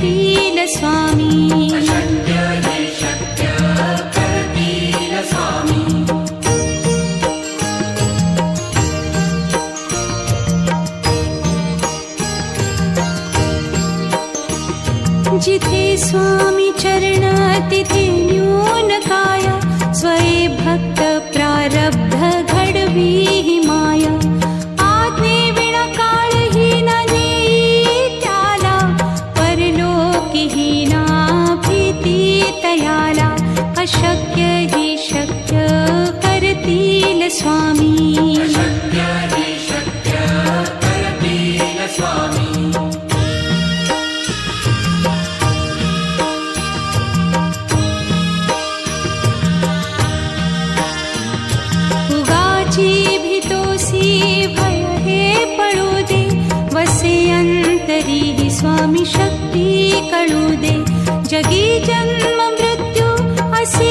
करतील स्वामी। जिथे स्वामी चरण स्वामी। भय हे पळू दे वसे अंतरी ही स्वामी शक्ती कळू दे जगी जन्म मृत्यू असे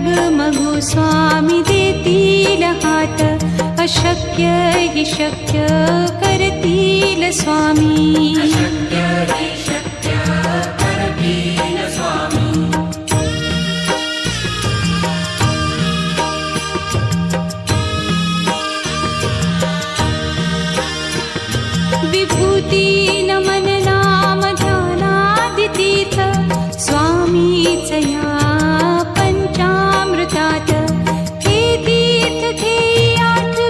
मो स्वामी देतिल हाट अशक्य हि शक्य करतील स्वामी। विभूति न मन नाम जानादितीथ स्वामी चया